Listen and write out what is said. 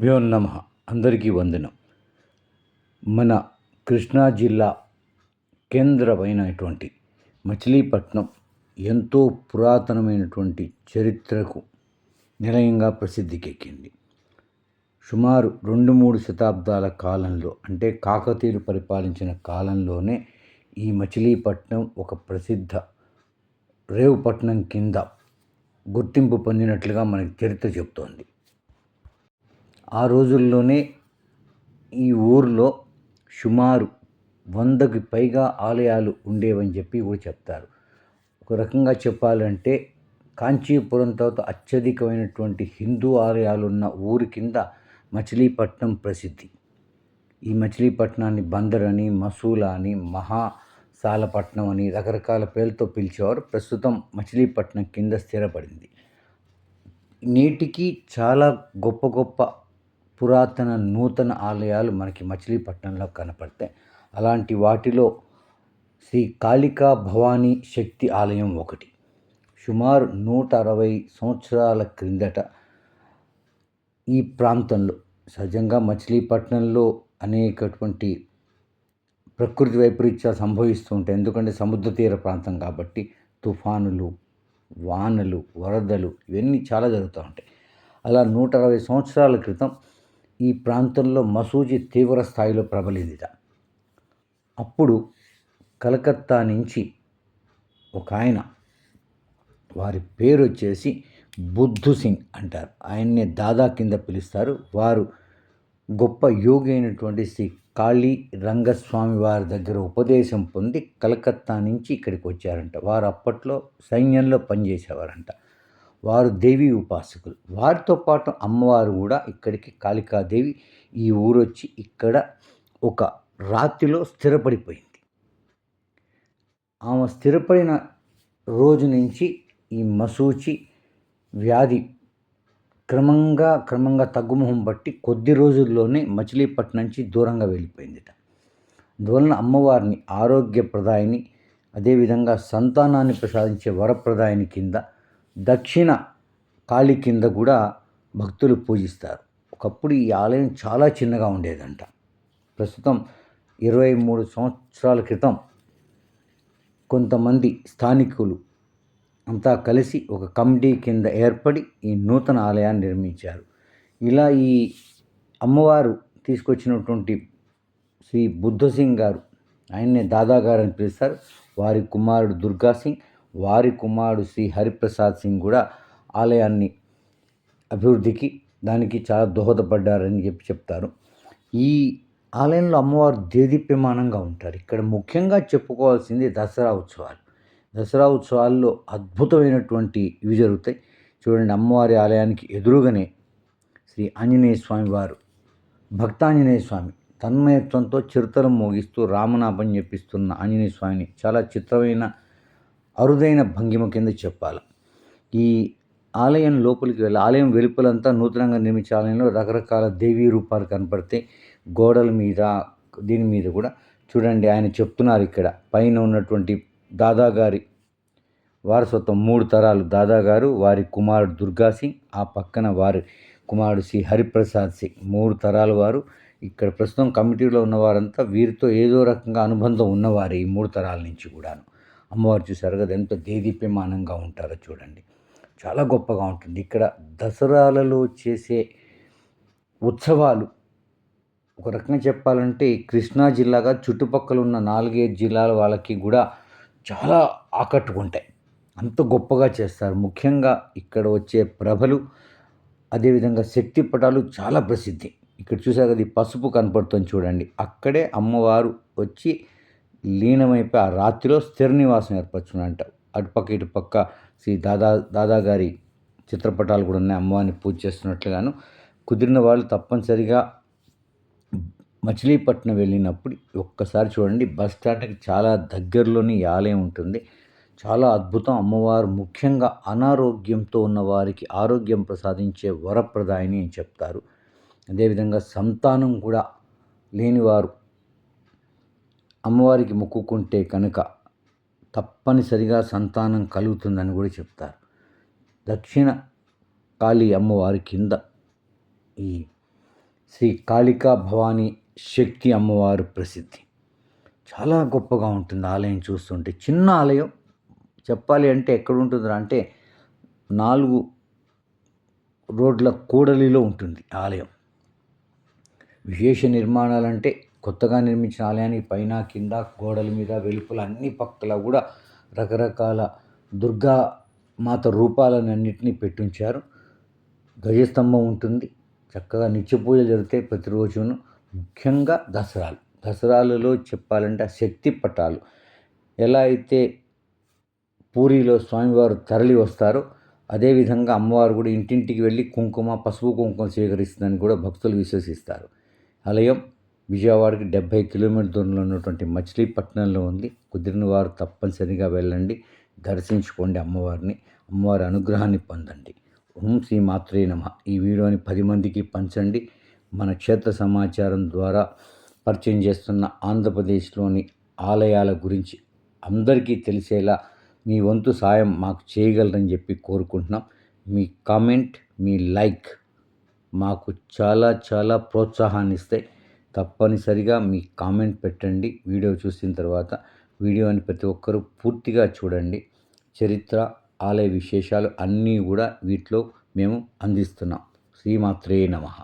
వ్యోన్నమ అందరికీ వందనం. మన కృష్ణా జిల్లా కేంద్రమైనటువంటి మచిలీపట్నం ఎంతో పురాతనమైనటువంటి చరిత్రకు నిలయంగా ప్రసిద్ధికెక్కింది. సుమారు రెండు మూడు శతాబ్దాల కాలంలో అంటే కాకతీయులు పరిపాలించిన కాలంలోనే ఈ మచిలీపట్నం ఒక ప్రసిద్ధ రేవుపట్నం కింద గుర్తింపు పొందినట్లుగా మనకి చరిత్ర చెబుతోంది. ఆ రోజుల్లోనే ఈ ఊర్లో సుమారు వందకి పైగా ఆలయాలు ఉండేవని చెప్పి కూడా చెప్తారు. ఒక రకంగా చెప్పాలంటే కాంచీపురం తర్వాత అత్యధికమైనటువంటి హిందూ ఆలయాలు ఉన్న ఊరి కింద మచిలీపట్నం ప్రసిద్ధి. ఈ మచిలీపట్నాన్ని బందర్ అని మసూలా అని మహాసాలపట్నం అని రకరకాల పేర్లతో పిలిచేవారు. ప్రస్తుతం మచిలీపట్నం కింద స్థిరపడింది. నేటికి చాలా గొప్ప గొప్ప పురాతన నూతన ఆలయాలు మనకి మచిలీపట్నంలో కనపడతాయి. అలాంటి వాటిలో శ్రీ కాళికా భవానీ శక్తి ఆలయం ఒకటి. సుమారు నూట అరవై సంవత్సరాల క్రిందట ఈ ప్రాంతంలో సహజంగా మచిలీపట్నంలో అనేకటువంటి ప్రకృతి వైపరీత్యాలు సంభవిస్తూ ఉంటాయి. ఎందుకంటే సముద్ర తీర ప్రాంతం కాబట్టి తుఫానులు వానలు వరదలు ఇవన్నీ చాలా జరుగుతూ ఉంటాయి. అలా నూట అరవై సంవత్సరాల క్రితం ఈ ప్రాంతంలో మసూజి తీవ్ర స్థాయిలో ప్రబలిందిట. అప్పుడు కలకత్తా నుంచి ఒక ఆయన వారి పేరు వచ్చేసి బుద్ధు సింగ్ అంటారు. ఆయన్నే దాదా కింద పిలుస్తారు. వారు గొప్ప యోగి అయినటువంటి శ్రీ కాళీ రంగస్వామి వారి దగ్గర ఉపదేశం పొంది కలకత్తా నుంచి ఇక్కడికి వచ్చారంట. వారు అప్పట్లో సైన్యంలో పనిచేసేవారంట. వారు దేవి ఉపాసకులు. వారితో పాటు అమ్మవారు కూడా ఇక్కడికి కాళికాదేవి ఈ ఊరొచ్చి ఇక్కడ ఒక రాత్రిలో స్థిరపడిపోయింది. ఆమె స్థిరపడిన రోజు నుంచి ఈ మసూచి వ్యాధి క్రమంగా క్రమంగా తగ్గుముఖం బట్టి కొద్ది రోజుల్లోనే మచిలీపట్నం నుంచి దూరంగా వెళ్ళిపోయిందిట. అందువలన అమ్మవారిని ఆరోగ్యప్రదాయిని అదేవిధంగా సంతానాన్ని ప్రసాదించే వరప్రదాయిని కింద దక్షిణ కాళి కింద కూడా భక్తులు పూజిస్తారు. ఒకప్పుడు ఈ ఆలయం చాలా చిన్నగా ఉండేదంట. ప్రస్తుతం ఇరవై మూడు సంవత్సరాల క్రితం కొంతమంది స్థానికులు అంతా కలిసి ఒక కమిటీ కింద ఏర్పడి ఈ నూతన ఆలయాన్ని నిర్మించారు. ఇలా ఈ అమ్మవారు తీసుకొచ్చినటువంటి శ్రీ బుద్ధసింగ్ గారు ఆయన్నే దాదా గారు అని పిలుస్తారు. వారి కుమారుడు దుర్గా సింగ్ వారి కుమారుడు శ్రీ హరిప్రసాద్ సింగ్ కూడా ఆలయాన్ని అభివృద్ధికి దానికి చాలా దోహదపడ్డారని చెప్పి చెప్తారు. ఈ ఆలయంలో అమ్మవారు దేదీప్యమానంగా ఉంటారు. ఇక్కడ ముఖ్యంగా చెప్పుకోవాల్సింది దసరా ఉత్సవాలు. దసరా ఉత్సవాల్లో అద్భుతమైనటువంటి ఇవి జరుగుతాయి. చూడండి అమ్మవారి ఆలయానికి ఎదురుగానే శ్రీ ఆంజనేయ స్వామి వారు భక్తాంజనేయ స్వామి తన్మయత్వంతో చిరుతలం మోగిస్తూ రామనాభం చెప్పిస్తున్న ఆంజనేయ స్వామిని చాలా చిత్రమైన అరుదైన భంగిమ కింద చెప్పాలి. ఈ ఆలయం లోపలికి వెళ్ళి ఆలయం వెలుపలంతా నూతనంగా నిర్మించే ఆలయంలో రకరకాల దేవీ రూపాలు కనపడతాయి గోడల మీద దీని మీద కూడా చూడండి ఆయన చెప్తున్నారు ఇక్కడ. పైన ఉన్నటువంటి దాదాగారి వారసత్వం మూడు తరాలు. దాదాగారు వారి కుమారుడు దుర్గా సింగ్ ఆ పక్కన వారి కుమారుడు శ్రీ హరిప్రసాద్ సింగ్. మూడు తరాల వారు ఇక్కడ ప్రస్తుతం కమిటీలో ఉన్నవారంతా వీరితో ఏదో రకంగా అనుబంధం ఉన్నవారు ఈ మూడు తరాల నుంచి కూడాను. అమ్మవారు చూశారు కదా ఎంత దేదీప్యమానంగా ఉంటారో చూడండి. చాలా గొప్పగా ఉంటుంది. ఇక్కడ దసరాలలో చేసే ఉత్సవాలు ఒక రకంగా చెప్పాలంటే కృష్ణా జిల్లాగా చుట్టుపక్కల ఉన్న నాలుగైదు జిల్లాల వాళ్ళకి కూడా చాలా ఆకట్టుకుంటాయి. అంత గొప్పగా చేస్తారు. ముఖ్యంగా ఇక్కడ వచ్చే ప్రభలు అదేవిధంగా శక్తి పటాలు చాలా ప్రసిద్ధి. ఇక్కడ చూసారు కదా ఈ పసుపు కనపడుతుంది చూడండి. అక్కడే అమ్మవారు వచ్చి లీనమైపోయి ఆ రాత్రిలో స్థిర నివాసం ఏర్పరచుకున్నారంట అటుపక్క ఇటుపక్క శ్రీ దాదా దాదా గారి చిత్రపటాలు కూడా ఉన్నాయి. అమ్మవారిని పూజ చేస్తున్నట్లుగాను కుదిరిన వాళ్ళు తప్పనిసరిగా మచిలీపట్నం వెళ్ళినప్పుడు ఒక్కసారి చూడండి బస్ స్టాండ్కి చాలా దగ్గరలోని ఈ ఆలయం ఉంటుంది. చాలా అద్భుతం. అమ్మవారు ముఖ్యంగా అనారోగ్యంతో ఉన్న వారికి ఆరోగ్యం ప్రసాదించే వరప్రదాయని అని చెప్తారు. అదేవిధంగా సంతానం కూడా లేనివారు అమ్మవారికి మొక్కుకుంటే కనుక తప్పనిసరిగా సంతానం కలుగుతుందని కూడా చెప్తారు. దక్షిణ కాళీ అమ్మవారి కింద ఈ శ్రీ కాళికా భవానీ శక్తి అమ్మవారు ప్రసిద్ధి. చాలా గొప్పగా ఉంటుంది ఆలయం చూస్తుంటే. చిన్న ఆలయం చెప్పాలి అంటే ఎక్కడ ఉంటుందిరా అంటే నాలుగు రోడ్ల కూడలిలో ఉంటుంది ఆలయం. విశేష నిర్మాణాలంటే కొత్తగా నిర్మించిన ఆలయానికి పైన కింద గోడల మీద వెలుపల అన్ని పక్కల కూడా రకరకాల దుర్గా మాత రూపాలను అన్నింటినీ పెట్టించారు. గజస్తంభం ఉంటుంది. చక్కగా నిత్య పూజలు జరుగుతాయి ప్రతిరోజును ముఖ్యంగా దసరాలు. దసరాలలో చెప్పాలంటే ఆ శక్తి పటాలు. ఎలా అయితే పూరిలో స్వామివారు తరలి వస్తారో అదేవిధంగా అమ్మవారు కూడా ఇంటింటికి వెళ్ళి కుంకుమ పసుపు కుంకుమ స్వీకరిస్తుందని కూడా భక్తులు విశ్వసిస్తారు. ఆలయం విజయవాడకి డెబ్భై కిలోమీటర్ దూరంలో ఉన్నటువంటి మచిలీపట్నంలో ఉంది. కుదిరిన వారు తప్పనిసరిగా వెళ్ళండి. దర్శించుకోండి అమ్మవారిని. అమ్మవారి అనుగ్రహాన్ని పొందండి. ఓం శ్రీ మాత్రే నమ. ఈ వీడియోని పది మందికి పంచండి. మన క్షేత్ర సమాచారం ద్వారా పరిచయం చేస్తున్న ఆంధ్రప్రదేశ్లోని ఆలయాల గురించి అందరికీ తెలిసేలా మీ వంతు సాయం మాకు చేయగలరని చెప్పి కోరుకుంటున్నాం. మీ కామెంట్ మీ లైక్ మాకు చాలా చాలా ప్రోత్సాహాన్ని ఇస్తాయి. తప్పనిసరిగా మీ కామెంట్ పెట్టండి. వీడియో చూసిన తర్వాత వీడియోని ప్రతి ఒక్కరూ పూర్తిగా చూడండి. చరిత్ర ఆలయ విశేషాలు అన్నీ కూడా వీటిలో మేము అందిస్తున్నాం. శ్రీమాత్రే నమః.